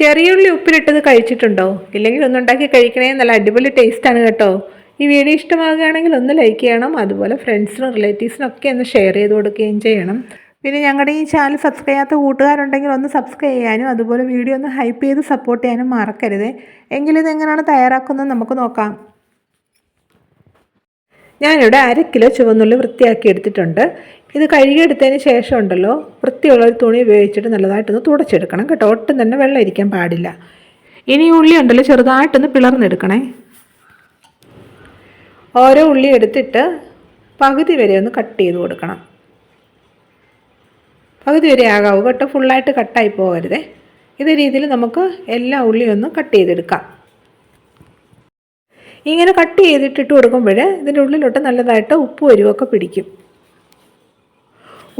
ചെറിയ ഉള്ളി ഉപ്പിലിട്ടത് കഴിച്ചിട്ടുണ്ടോ? ഇല്ലെങ്കിൽ ഒന്നുണ്ടാക്കി കഴിക്കണേ നല്ല അടിപൊളി ടേസ്റ്റാണ് കേട്ടോ. ഈ വീഡിയോ ഇഷ്ടമാകുകയാണെങ്കിൽ ഒന്ന് ലൈക്ക് ചെയ്യണം അതുപോലെ ഫ്രണ്ട്സിനും റിലേറ്റീവ്സിനും ഒക്കെ ഒന്ന് ഷെയർ ചെയ്ത് കൊടുക്കുകയും ചെയ്യണം. പിന്നെ ഞങ്ങളുടെ ഈ ചാനൽ സബ്സ്ക്രൈബ് ചെയ്യാത്ത കൂട്ടുകാരുണ്ടെങ്കിൽ ഒന്ന് സബ്സ്ക്രൈബ് ചെയ്യാനും അതുപോലെ വീഡിയോ ഒന്ന് ഹൈപ്പ് ചെയ്ത് സപ്പോർട്ട് ചെയ്യാനും മറക്കരുത്. എങ്കിലും ഇതെങ്ങനെയാണ് തയ്യാറാക്കുന്നത് നമുക്ക് നോക്കാം. ഞാനിവിടെ അര കിലോ ചുവന്നുള്ളി വൃത്തിയാക്കി എടുത്തിട്ടുണ്ട്. ഇത് കഴുകിയെടുത്തതിന് ശേഷം ഉണ്ടല്ലോ വൃത്തിയുള്ള ഒരു തുണി ഉപയോഗിച്ചിട്ട് നല്ലതായിട്ടൊന്ന് തുടച്ചെടുക്കണം കേട്ടോ. ഒട്ടും തന്നെ വെള്ളം ഇരിക്കാൻ പാടില്ല. ഇനി ഉള്ളി ഉണ്ടല്ലോ ചെറുതായിട്ടൊന്ന് പിളർന്നെടുക്കണേ. ഓരോ ഉള്ളി എടുത്തിട്ട് പകുതി വരെ ഒന്ന് കട്ട് ചെയ്ത് കൊടുക്കണം. പകുതി വരെ ആകാവൂ കേട്ടോ ഫുള്ളായിട്ട് കട്ടായി പോകരുതേ. ഇതേ രീതിയിൽ നമുക്ക് എല്ലാ ഉള്ളിയൊന്നും കട്ട് ചെയ്തെടുക്കാം. ഇങ്ങനെ കട്ട് ചെയ്തിട്ടിട്ട് കൊടുക്കുമ്പോൾ ഇതിന്റെ ഉള്ളിലോട്ട് നല്ലതായിട്ട് ഉപ്പ് വരുമൊക്കെ പിടിക്കും.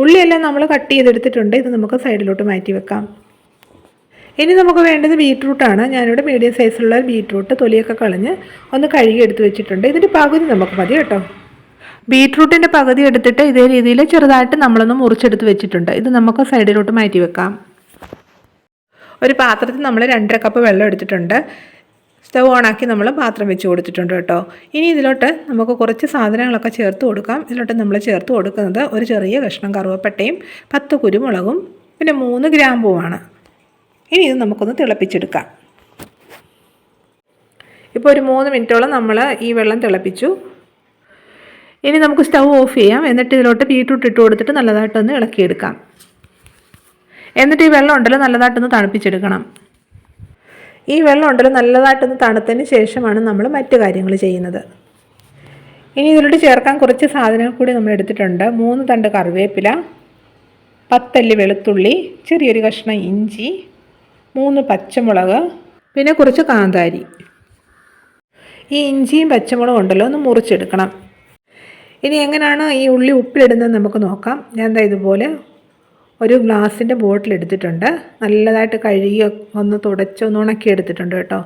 ഉള്ളിയെല്ലാം നമ്മൾ കട്ട് ചെയ്തെടുത്തിട്ടുണ്ട്. ഇത് നമുക്ക് സൈഡിലോട്ട് മാറ്റി വെക്കാം. ഇനി നമുക്ക് വേണ്ടത് ബീട്രൂട്ടാണ് ഞാനിവിടെ മീഡിയം സൈസിലുള്ള ബീട്രൂട്ട് തൊലിയൊക്കെ കളഞ്ഞ് ഒന്ന് കഴുകി എടുത്ത് വെച്ചിട്ടുണ്ട്. ഇതിന്റെ പകുതി നമുക്ക് മതി കേട്ടോ. ബീട്രൂട്ടിന്റെ പകുതി എടുത്തിട്ട് ഇതേ രീതിയിൽ ചെറുതായിട്ട് നമ്മളൊന്ന് മുറിച്ചെടുത്ത് വെച്ചിട്ടുണ്ട്. ഇത് നമുക്ക് സൈഡിലോട്ട് മാറ്റി വെക്കാം. ഒരു പാത്രത്തിൽ നമ്മൾ രണ്ടര കപ്പ് വെള്ളം എടുത്തിട്ടുണ്ട്. സ്റ്റവ് ഓണാക്കി നമ്മൾ പാത്രം വെച്ച് കൊടുത്തിട്ടുണ്ട് കേട്ടോ. ഇനി ഇതിലോട്ട് നമുക്ക് കുറച്ച് സാധനങ്ങളൊക്കെ ചേർത്ത് കൊടുക്കാം. ഇതിലോട്ട് നമ്മൾ ചേർത്ത് കൊടുക്കുന്നത് ഒരു ചെറിയ കഷ്ണം കറുവപ്പട്ടയും പത്ത് കുരുമുളകും പിന്നെ മൂന്ന് ഗ്രാമ്പുമാണ് ഇനി ഇത് നമുക്കൊന്ന് തിളപ്പിച്ചെടുക്കാം. ഇപ്പോൾ ഒരു മൂന്ന് മിനിറ്റോളം നമ്മൾ ഈ വെള്ളം തിളപ്പിച്ചു. ഇനി നമുക്ക് സ്റ്റൗ ഓഫ് ചെയ്യാം. എന്നിട്ട് ഇതിലോട്ട് ബീട്രൂട്ട് ഇട്ട് കൊടുത്തിട്ട് നല്ലതായിട്ടൊന്ന് ഇളക്കിയെടുക്കാം. എന്നിട്ട് ഈ വെള്ളം ഉണ്ടല്ലോ നല്ലതായിട്ടൊന്ന് തണുപ്പിച്ചെടുക്കണം. ഈ വെള്ളം ഉണ്ടല്ലോ നല്ലതായിട്ടൊന്ന് തണുത്തതിന് ശേഷമാണ് നമ്മൾ മറ്റ് കാര്യങ്ങൾ ചെയ്യുന്നത്. ഇനി ഇതിലോട്ട് ചേർക്കാൻ കുറച്ച് സാധനങ്ങൾ കൂടി നമ്മൾ എടുത്തിട്ടുണ്ട്. മൂന്ന് തണ്ട് കറിവേപ്പില പത്തല്ലി വെളുത്തുള്ളി ചെറിയൊരു കഷ്ണം ഇഞ്ചി മൂന്ന് പച്ചമുളക് പിന്നെ കുറച്ച് കാന്താരി. ഈ ഇഞ്ചിയും പച്ചമുളകും ഉണ്ടല്ലോ ഒന്ന് മുറിച്ചെടുക്കണം. ഇനി എങ്ങനെയാണ് ഈ ഉള്ളി ഉപ്പിലിടുന്നത് നമുക്ക് നോക്കാം. ഞാൻ എന്താ ഇതുപോലെ ഒരു ഗ്ലാസിന്റെ ബോട്ടിൽ എടുത്തിട്ടുണ്ട്. നല്ലതായിട്ട് കഴുകി ഒന്ന് തുടച്ച് ഒന്ന് ഉണക്കി എടുത്തിട്ടുണ്ട് കേട്ടോ.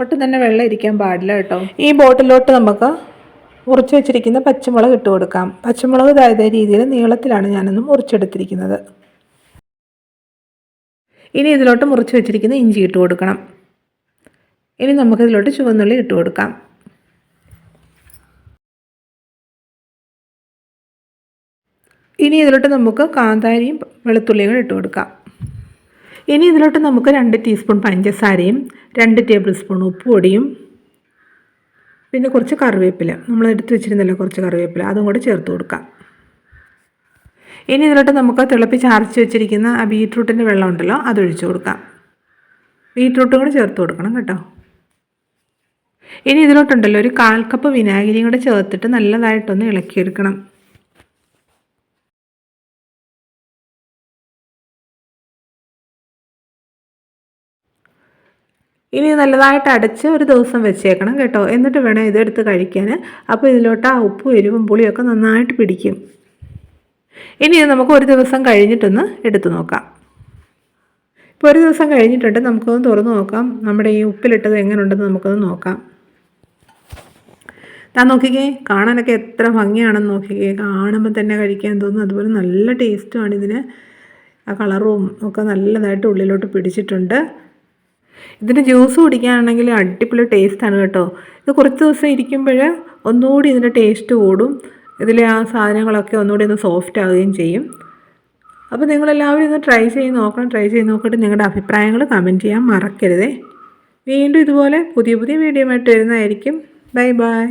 ഒട്ടും തന്നെ വെള്ളം ഇരിക്കാൻ പാടില്ല കേട്ടോ. ഈ ബോട്ടിലോട്ട് നമുക്ക് മുറിച്ച് വെച്ചിരിക്കുന്ന പച്ചമുളക് ഇട്ട് കൊടുക്കാം. പച്ചമുളക് ഇതായത് രീതിയിൽ നീളത്തിലാണ് ഞാനൊന്ന് മുറിച്ചെടുത്തിരിക്കുന്നത്. ഇനി ഇതിലോട്ട് മുറിച്ച് വെച്ചിരിക്കുന്ന ഇഞ്ചി ഇട്ട് കൊടുക്കണം. ഇനി നമുക്കിതിലോട്ട് ചുവന്നുള്ളി ഇട്ട് കൊടുക്കാം. ഇനി ഇതിലോട്ട് നമുക്ക് കാന്താരിയും വെളുത്തുള്ളിയും ഇട്ട് കൊടുക്കാം. ഇനി ഇതിലോട്ട് നമുക്ക് രണ്ട് ടീസ്പൂൺ പഞ്ചസാരയും രണ്ട് ടേബിൾ സ്പൂൺ ഉപ്പുപൊടിയും പിന്നെ കുറച്ച് കറിവേപ്പില. നമ്മൾ എടുത്ത് വെച്ചിരുന്നല്ലോ കുറച്ച് കറിവേപ്പില അതും കൂടെ ചേർത്ത് കൊടുക്കാം. ഇനി ഇതിലോട്ട് നമുക്ക് തിളപ്പിച്ച് അരച്ച് വെച്ചിരിക്കുന്ന ആ ബീട്രൂട്ടിന്റെ വെള്ളം ഉണ്ടല്ലോ അതൊഴിച്ച് കൊടുക്കാം. ബീട്രൂട്ടും കൂടെ ചേർത്ത് കൊടുക്കണം കേട്ടോ. ഇനി ഇതിലോട്ടുണ്ടല്ലോ ഒരു കാൽ കപ്പ് വിനാഗിരിയും കൂടെ ചേർത്തിട്ട് നല്ലതായിട്ടൊന്ന് ഇളക്കിയെടുക്കണം. ഇനി നല്ലതായിട്ട് അടച്ച് ഒരു ദിവസം വെച്ചേക്കണം കേട്ടോ. എന്നിട്ട് വേണം ഇതെടുത്ത് കഴിക്കാൻ അപ്പോൾ ഇതിലോട്ട് ആ ഉപ്പും എരിവും പുളിയൊക്കെ നന്നായിട്ട് പിടിക്കും. ഇനി നമുക്ക് ഒരു ദിവസം കഴിഞ്ഞിട്ടൊന്ന് എടുത്തു നോക്കാം. ഇപ്പോൾ ഒരു ദിവസം കഴിഞ്ഞിട്ടുണ്ട്. നമുക്കൊന്ന് തുറന്നു നോക്കാം. നമ്മുടെ ഈ ഉപ്പിലിട്ടത് എങ്ങനെയുണ്ടെന്ന് നമുക്കൊന്ന് നോക്കാം. ഞാൻ നോക്കിക്കേ കാണാനൊക്കെ എത്ര ഭംഗിയാണെന്ന് നോക്കിക്കേ. കാണുമ്പോൾ തന്നെ കഴിക്കാൻ തോന്നും. അതുപോലെ നല്ല ടേസ്റ്റുമാണ് ഇതിന് ആ കളറും ഒക്കെ നല്ലതായിട്ട് ഉള്ളിലോട്ട് പിടിച്ചിട്ടുണ്ട്. ഇതിന്റെ ജ്യൂസ് കുടിക്കാനാണെങ്കിൽ അടിപൊളി ടേസ്റ്റാണ് കേട്ടോ. ഇത് കുറച്ച് ദിവസം ഇരിക്കുമ്പോൾ ഒന്നുകൂടി ഇതിന്റെ ടേസ്റ്റ് കൂടും. ഇതിലെ ആ സാധനങ്ങളൊക്കെ ഒന്നുകൂടി ഒന്ന് സോഫ്റ്റ് ആവുകയും ചെയ്യും. അപ്പോൾ നിങ്ങളെല്ലാവരും ഇത് ട്രൈ ചെയ്ത് നോക്കണം ട്രൈ ചെയ്ത് നോക്കിയിട്ട് നിങ്ങളുടെ അഭിപ്രായങ്ങൾ കമന്റ് ചെയ്യാൻ മറക്കരുതേ. വീണ്ടും ഇതുപോലെ പുതിയ പുതിയ വീഡിയോ ആയിട്ട് വരുന്നതായിരിക്കും. Bye bye